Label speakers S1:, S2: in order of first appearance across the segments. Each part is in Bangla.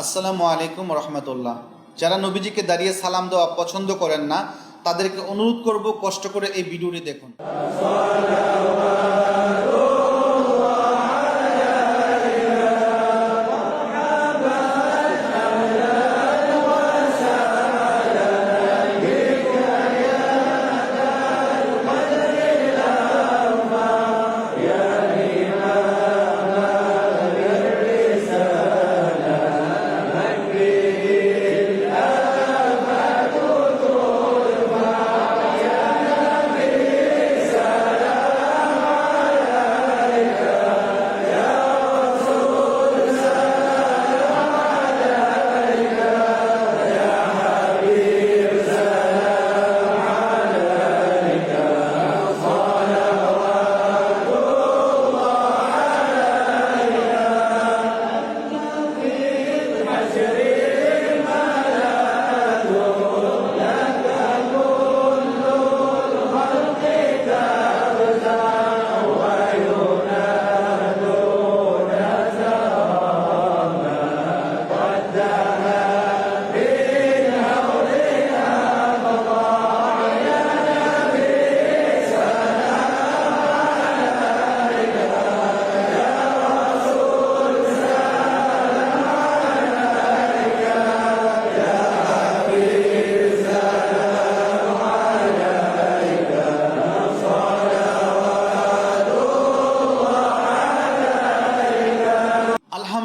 S1: আসসালামু আলাইকুম রহমতুল্লাহ। যারা নবীজিকে দাঁড়িয়ে সালাম দেওয়া পছন্দ করেন না, তাদেরকে অনুরোধ করব কষ্ট করে এই ভিডিওটি দেখুন।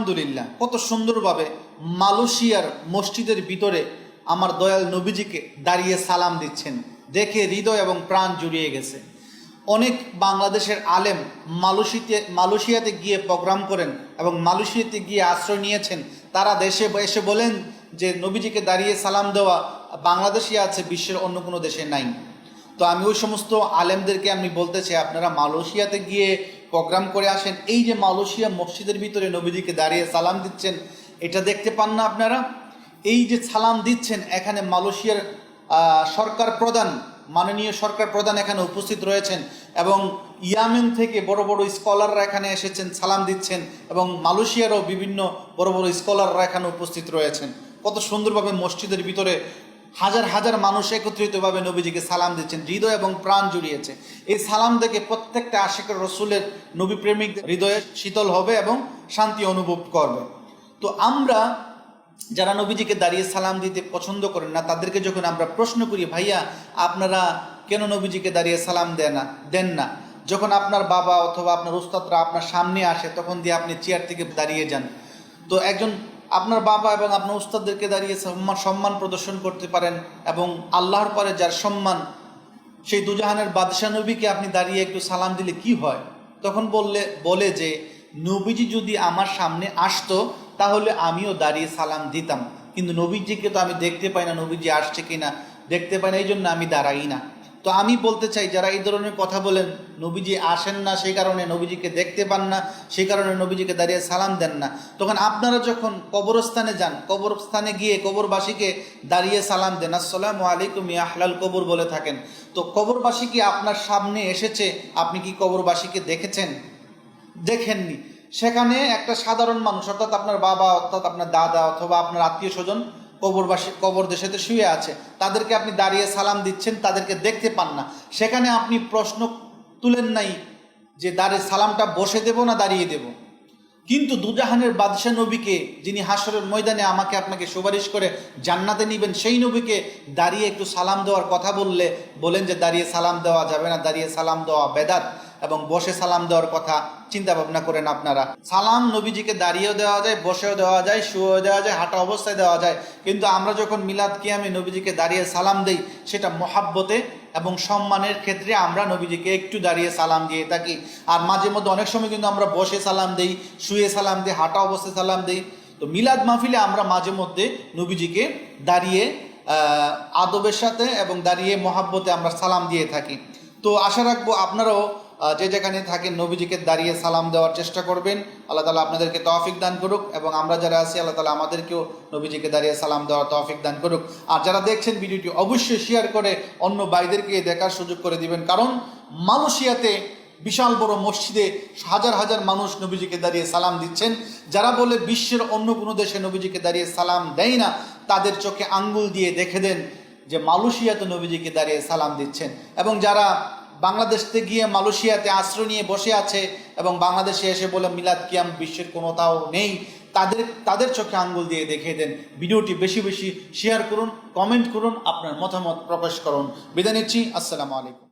S1: আলহামদুলিল্লাহ, কত সুন্দরভাবে মালয়েশিয়ার মসজিদের ভিতরে আমার দয়াল নবীজিকে দাঁড়িয়ে সালাম দিচ্ছেন। দেখে হৃদয় এবং প্রাণ জুড়িয়ে গেছে। অনেক বাংলাদেশের আলেম মালয়েশিয়াতে মালয়েশিয়াতে গিয়ে প্রোগ্রাম করেন এবং মালয়েশিয়াতে গিয়ে আশ্রয় নিয়েছেন। তারা দেশে এসে বলেন যে, নবীজিকে দাঁড়িয়ে সালাম দেওয়া বাংলাদেশে আছে, বিশ্বের অন্য কোনো দেশে নাই। তো আমি ওই সমস্ত আলেমদেরকে আমি বলতে চাই, আপনারা মালয়েশিয়াতে গিয়ে প্রোগ্রাম করে আসেন। এই যে মালয়েশিয়া মসজিদের ভিতরে নবীজিকে দাঁড়িয়ে সালাম দিচ্ছেন, এটা দেখতে পান না আপনারা? এই যে সালাম দিচ্ছেন, এখানে মালয়েশিয়ার সরকার প্রধান, মাননীয় সরকার প্রধান এখানে উপস্থিত রয়েছেন এবং ইয়ামেন থেকে বড় বড় স্কলাররা এখানে এসেছেন, সালাম দিচ্ছেন এবং মালয়েশিয়ারও বিভিন্ন বড় বড় স্কলাররা এখানে উপস্থিত রয়েছেন। কত সুন্দরভাবে মসজিদের ভিতরে হাজার হাজার মানুষ একত্রিতভাবে নবীজিকে সালাম দিচ্ছেন, হৃদয় এবং প্রাণ জুড়িয়েছে। এই সালাম দেখে প্রত্যেকটা আশিকের রসুলের নবী প্রেমিক হৃদয়ে শীতল হবে এবং শান্তি অনুভব করবে। তো আমরা যারা নবীজিকে দাঁড়িয়ে সালাম দিতে পছন্দ করেন না, তাদেরকে যখন আমরা প্রশ্ন করি, ভাইয়া, আপনারা কেন নবীজিকে দাঁড়িয়ে সালাম দেন না দেন না? যখন আপনার বাবা অথবা আপনার উস্তাদরা আপনার সামনে আসে, তখন দিয়ে আপনি চেয়ার থেকে দাঁড়িয়ে যান। তো একজন আপনার বাবা এবং আপনার উস্তাদদেরকে দাঁড়িয়ে সম্মান প্রদর্শন করতে পারেন এবং আল্লাহর পরে যার সম্মান, সেই দুজাহানের বাদশাহ নবীকে আপনি দাঁড়িয়ে একটু সালাম দিলে কি হয়? তখন বললে, বলে যে, নবীজি যদি আমার সামনে আসতো, তাহলে আমিও দাঁড়িয়ে সালাম দিতাম। কিন্তু নবীজিকে তো আমি দেখতে পাই না, নবীজি আসছে কিনা? দেখতে পাই না এই জন্য আমি দাঁড়াই না। তো আমি বলতে চাই, যারা এই ধরনের কথা বলেন, নবীজি আসেন না, সেই কারণে নবীজিকে দেখতে পান না, সেই কারণে নবীজিকে দাঁড়িয়ে সালাম দেন না। তখন আপনারা যখন কবরস্থানে যান, কবরস্থানে গিয়ে কবরবাসীকে দাঁড়িয়ে সালাম দেন, আসসালামু আলাইকুম ইয়া আহলাল কবর বলে থাকেন। তো কবরবাসী কি আপনার সামনে এসেছে? আপনি কি কবরবাসীকে দেখেছেন? দেখেননি। সেখানে একটা সাধারণ মানুষ, অর্থাৎ আপনার বাবা, অর্থাৎ আপনার দাদা, অথবা আপনার আত্মীয় স্বজন কবরবাসী কবর দেশেতে শুয়ে আছে। তাদেরকে আপনি দাঁড়িয়ে সালাম দিচ্ছেন, তাদেরকে দেখতে পান না। সেখানে আপনি প্রশ্ন তুলেন নাই যে দাঁড়িয়ে সালামটা বসে দেব না দাঁড়িয়ে দেব। কিন্তু দুজাহানের বাদশাহ নবীকে, যিনি হাসরের ময়দানে আমাকে আপনাকে সুপারিশ করে জান্নাতে নিবেন, সেই নবীকে দাঁড়িয়ে একটু সালাম দেওয়ার কথা বললে, বলেন যে দাঁড়িয়ে সালাম দেওয়া যাবে না, দাঁড়িয়ে সালাম দেওয়া বেদাত। এবং বসে সালাম দেওয়ার কথা চিন্তা ভাবনা করেন আপনারা। সালাম নবীজিকে দাঁড়িয়েও দেওয়া যায়, বসেও দেওয়া যায়, শুয়েও দেওয়া যায়, হাঁটা অবস্থায় দেওয়া যায়। কিন্তু আমরা যখন মিলাদ কিয়ামে নবীজিকে দাঁড়িয়ে সালাম দেই, সেটা মহাব্বতে এবং সম্মানের ক্ষেত্রে আমরা নবীজিকে একটু দাঁড়িয়ে সালাম দিয়ে থাকি। আর মাঝে মধ্যে অনেক সময় কিন্তু আমরা বসে সালাম দেই, শুয়ে সালাম দিই, হাঁটা অবস্থায় সালাম দিই। তো মিলাদ মাহফিলে আমরা মাঝে মধ্যে নবীজিকে দাঁড়িয়ে আদবের সাথে এবং দাঁড়িয়ে মহাব্বতে আমরা সালাম দিয়ে থাকি। তো আশা রাখব আপনারাও যে যেখানে থাকেন নবীজিকে দাঁড়িয়ে সালাম দেওয়ার চেষ্টা করবেন। আল্লাহ তালা আপনাদেরকে তৌফিক দান করুক এবং আমরা যারা আছি, আল্লাহ তালা আমাদেরকেও নবীজিকে দাঁড়িয়ে সালাম দেওয়ার তৌফিক দান করুক। আর যারা দেখছেন ভিডিওটি, অবশ্যই শেয়ার করে অন্য ভাইদেরকে দেখার সুযোগ করে দিবেন। কারণ মালয়েশিয়াতে বিশাল বড় মসজিদে হাজার হাজার মানুষ নবীজিকে দাঁড়িয়ে সালাম দিচ্ছেন। যারা বলে বিশ্বের অন্য কোনো দেশে নবীজিকে দাঁড়িয়ে সালাম দেয় না, তাদের চোখে আঙ্গুল দিয়ে দেখে দেন যে মালয়েশিয়াতে নবীজিকে দাঁড়িয়ে সালাম দিচ্ছেন। এবং যারা বাংলাদেশতে গিয়ে মালয়েশিয়াতে আশ্রয় নিয়ে বসে আছে এবং বাংলাদেশে এসে বলে মিলাদ কিয়াম বিশ্বের কোনো তাও নেই। তাদের তাদের চোখে আঙ্গুল দিয়ে দেখিয়ে দেন। ভিডিওটি বেশি বেশি শেয়ার করুন কমেন্ট করুন, আপনার মতামত প্রকাশ করুন। বিদায় নিচ্ছি, আসসালামু আলাইকুম।